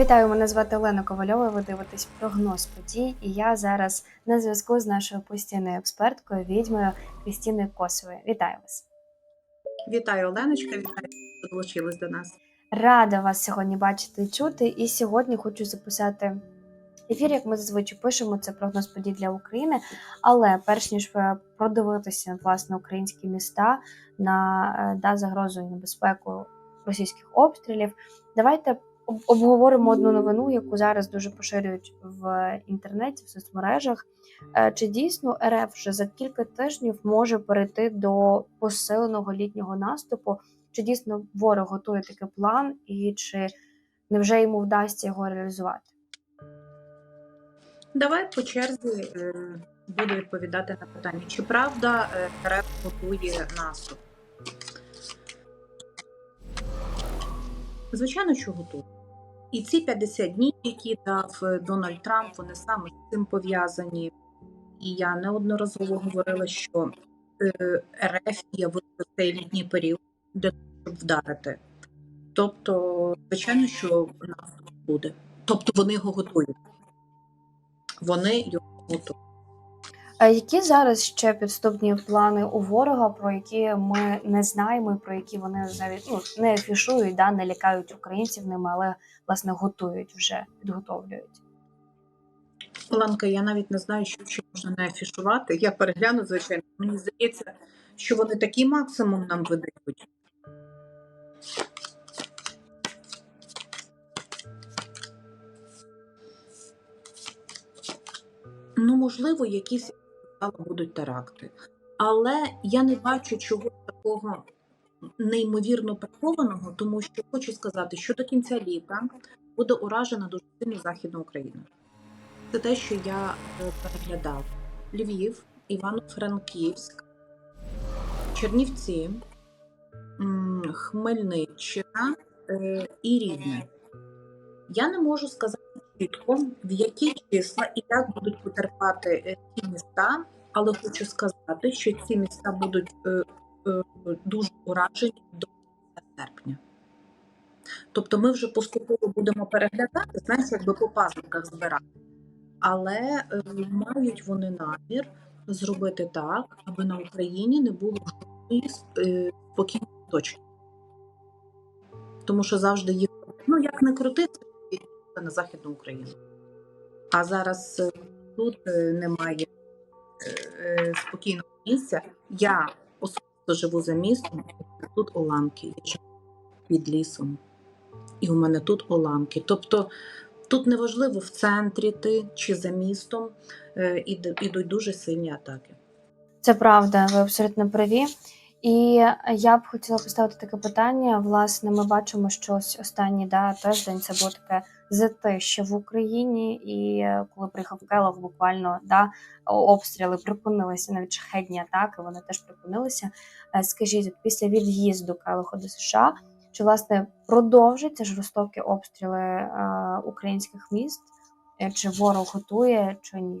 Вітаю, мене звати Олена Ковальова. Ви дивитесь прогноз подій. І я зараз на зв'язку з нашою постійною експерткою, відьмою Крістіною Косовою. Вітаю вас! Вітаю, Оленочка, вітаю, що долучились до нас. Рада вас сьогодні бачити і чути. І сьогодні хочу записати ефір, як ми зазвичай пишемо. Це прогноз подій для України. Але перш ніж е, продивитися власне українські міста на е, да, загрозу і небезпеку російських обстрілів, давайте обговоримо одну новину, яку зараз дуже поширюють в інтернеті, в соцмережах. Е, Чи дійсно РФ вже за кілька тижнів може перейти до посиленого літнього наступу? Чи дійсно ворог готує такий план, і чи невже йому вдасться його реалізувати? Давай по черзі е, буду відповідати на питання. Чи правда е, РФ готує наступ? Звичайно, що готує. І ці 50 днів, які дав е, Дональд Трамп, вони саме з цим пов'язані. І я неодноразово говорила, що е, РФ є в цей літній період для того, щоб вдарити. Тобто, звичайно, що нас буде. Тобто вони його готують. Вони його готують. Які зараз ще підступні плани у ворога, про які ми не знаємо, і про які вони навіть ну, не афішують, да, не лякають українців ними, але власне готують вже, підготовлюють. Ланка, я навіть не знаю, що ще можна не афішувати. Я перегляну, звичайно. Мені здається, що вони такий максимум нам видають. Ну, можливо, якісь але будуть теракти. Але я не бачу чогось такого неймовірно прихованого, тому що хочу сказати, що до кінця літа буде уражена дуже сильно Західна Україна. Це те, що я е, переглядав: Львів, Івано-Франківськ, Чернівці, Хмельниччина е, і Рівне. Я не можу сказати чітко, в які числа і як будуть потерпати е, ці міста, але хочу сказати, що ці міста будуть е, е, дуже уражені до серпня. Тобто ми вже поступово будемо переглядати, знаєш, якби по пазниках збирати. Але е, мають вони намір зробити так, аби на Україні не було жодної е, спокійної точки. Тому що завжди їх, ну як не крути, це на Західну Україну. А зараз е, тут е, немає е, спокійного місця. Я особисто живу за містом, тут уламки. Під лісом. І у мене тут уламки. Тобто тут неважливо в центрі ти чи за містом, ідуть дуже сильні атаки. Це правда, ви абсолютно праві. І я б хотіла поставити таке питання. Власне, ми бачимо, що ось останній да, тиждень це було таке затище в Україні, і е, коли приїхав Келов, буквально да, обстріли припинилися, навіть шахедні атаки, вони теж припинилися. Е, Скажіть, після від'їзду Келоха до США, чи власне продовжаться жорстокі обстріли е, українських міст? Чи ворог готує, чи ні?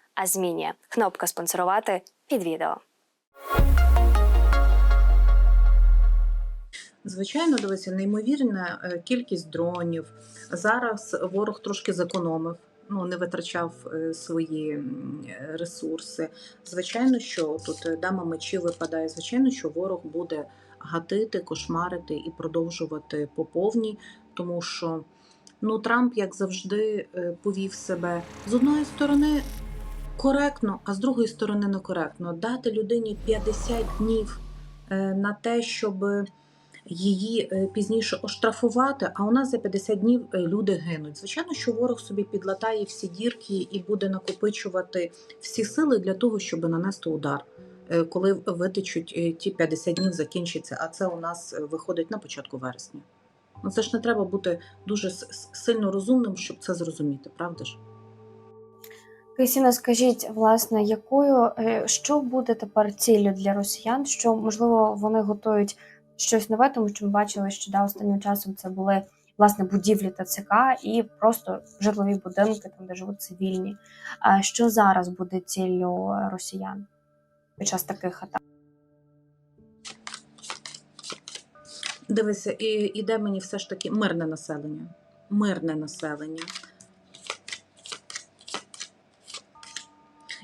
а змінює. Кнопка спонсорувати під відео. Звичайно, дивися, неймовірна е, кількість дронів. Зараз ворог трошки зекономив, ну не витрачав е, свої ресурси. Звичайно, що тут е, дама мечі випадає. Звичайно, що ворог буде гатити, кошмарити і продовжувати по повній, тому що ну Трамп, як завжди, повів себе з одної сторони коректно, а з другої сторони некоректно. Дати людині 50 днів е, на те, щоб її е, пізніше оштрафувати, а у нас за 50 днів е, люди гинуть. Звичайно, що ворог собі підлатає всі дірки і буде накопичувати всі сили для того, щоб нанести удар. Коли витечуть ті 50 днів закінчиться, а це у нас виходить на початку вересня. Ну це ж не треба бути дуже сильно розумним, щоб це зрозуміти, правда ж? Крістіна, скажіть, власне, якою е, що буде тепер ціллю для росіян? Що можливо вони готують щось нове, тому що ми бачили, що да, останнім часом це були власне будівлі ТЦК і просто житлові будинки, там де живуть цивільні. А що зараз буде ціллю росіян під час таких атак? Дивися, і, іде мені все ж таки мирне населення. Мирне населення.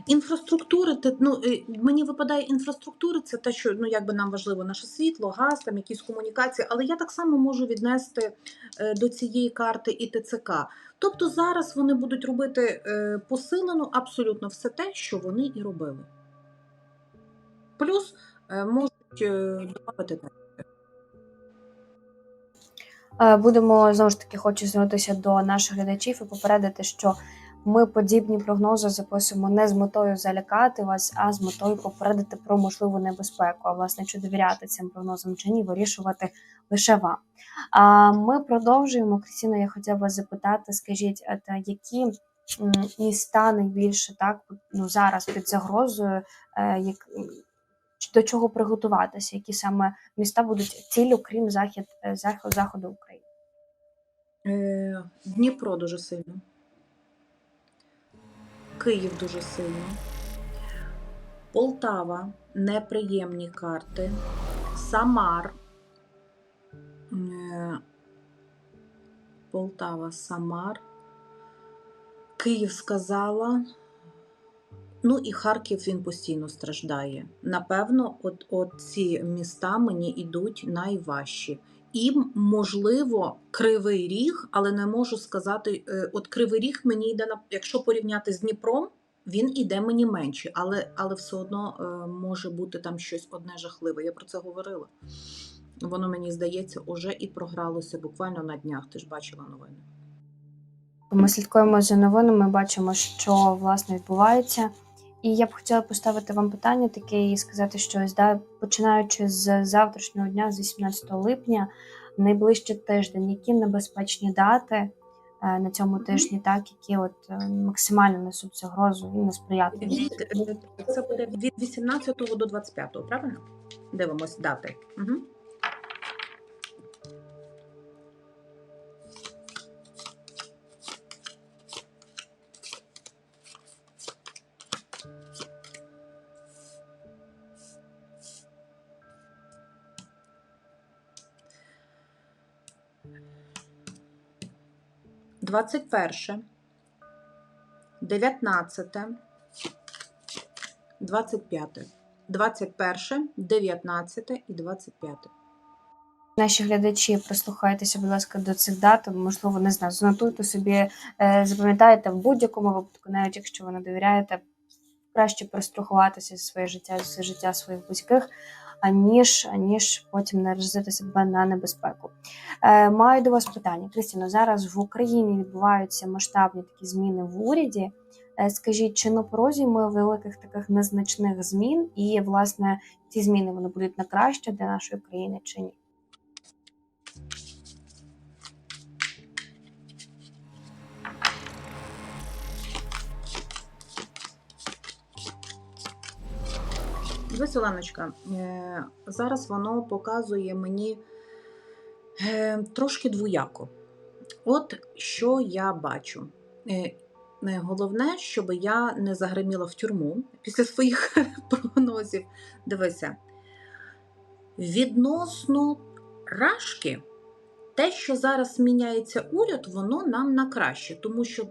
Інфраструктури, те- ну, е, мені випадає інфраструктури, це те, що ну, якби нам важливо наше світло, газ, там якісь комунікації, але я так само можу віднести е, до цієї карти і ТЦК. Тобто зараз вони будуть робити е, посилено абсолютно все те, що вони і робили. Плюс можуть додати так. Е, Будемо знову ж таки хочу звернутися до наших глядачів і попередити, що ми подібні прогнози записуємо не з метою залякати вас, а з метою попередити про можливу небезпеку. А власне, чи довіряти цим прогнозам чи ні, вирішувати лише вам. А ми продовжуємо. Крістіна, я хотіла вас запитати, скажіть, які міста найбільше так ну зараз під загрозою, е, як до чого приготуватися, які саме міста будуть ціллю, крім захід е, заходу України? Е, Дніпро дуже сильно. Київ дуже сильно. Полтава неприємні карти. Самар. Е, Полтава, Самар. Київ сказала. Ну і Харків він постійно страждає. Напевно, от, от ці міста мені йдуть найважчі. І, можливо, кривий ріг, але не можу сказати, е, от кривий ріг мені йде на якщо порівняти з Дніпром, він іде мені менше, але, але все одно е, може бути там щось одне жахливе. Я про це говорила. Воно мені здається, уже і програлося буквально на днях. Ти ж бачила новини. Ми слідкуємо за новинами, бачимо, що власне відбувається. І я б хотіла поставити вам питання таке і сказати, що ось, да, починаючи з завтрашнього дня, з 18 липня, найближчий тиждень, які небезпечні дати е, на цьому тижні, так які от е, максимально несуть загрозу і несприятливі. Е, це буде від 18 до 25, правильно? Дивимось дати. Угу. Двадцять перше, дев'ятнадцяте, 25. 21, 19 і 25. Наші глядачі, прислухайтеся, будь ласка, до цих дат. Можливо, не знаю, занотуйте собі, е, запам'ятайте в будь-якому випадку, навіть якщо ви не довіряєте, краще пристрахуватися за своє життя, за життя своїх близьких, аніж, аніж потім наразити себе на небезпеку. Е, маю до вас питання. Крістіно, зараз в Україні відбуваються масштабні такі зміни в уряді. Е, Скажіть, чи на порозі ми великих таких незначних змін, і власне ці зміни вони будуть на краще для нашої країни чи ні? Дивись, Оленочка, е, зараз воно показує мені е, трошки двояко. От що я бачу. Е, Головне, щоб я не загриміла в тюрму після своїх прогнозів. Дивися, відносно рашки, те, що зараз міняється уряд, воно нам на краще, тому що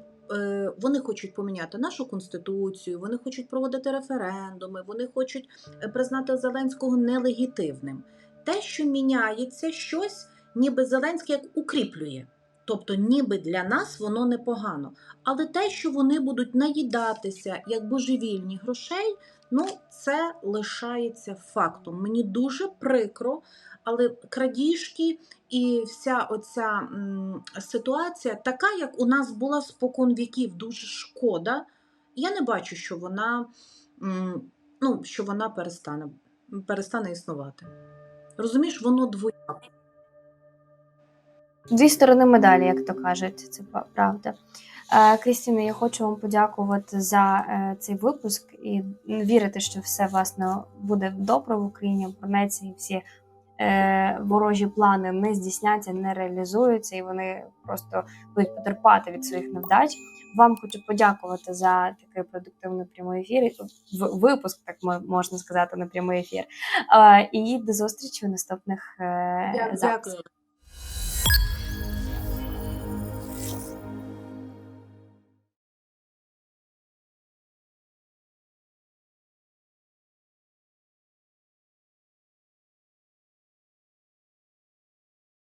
вони хочуть поміняти нашу конституцію, вони хочуть проводити референдуми, вони хочуть е, признати Зеленського нелегітимним. Те, що міняється, щось, ніби Зеленський як укріплює. Тобто, ніби для нас воно непогано. Але те, що вони будуть наїдатися як божевільні грошей, ну це лишається фактом. Мені дуже прикро, але крадіжки і вся оця ситуація така, як у нас була спокон віків, дуже шкода. Я не бачу, що вона, ну, що вона перестане, перестане існувати. Розумієш, воно двояко. дві сторони медалі, як то кажуть, це правда. Е, Крістіна, я хочу вам подякувати за е, цей випуск і вірити, що все власне буде добре в Україні, обернеться і всі е, ворожі плани не здійсняться, не реалізуються, і вони просто будуть потерпати від своїх невдач. Вам хочу подякувати за такий продуктивний прямий ефір, випуск, так можна сказати, на прямий ефір. Е, і до зустрічі у наступних е, записах.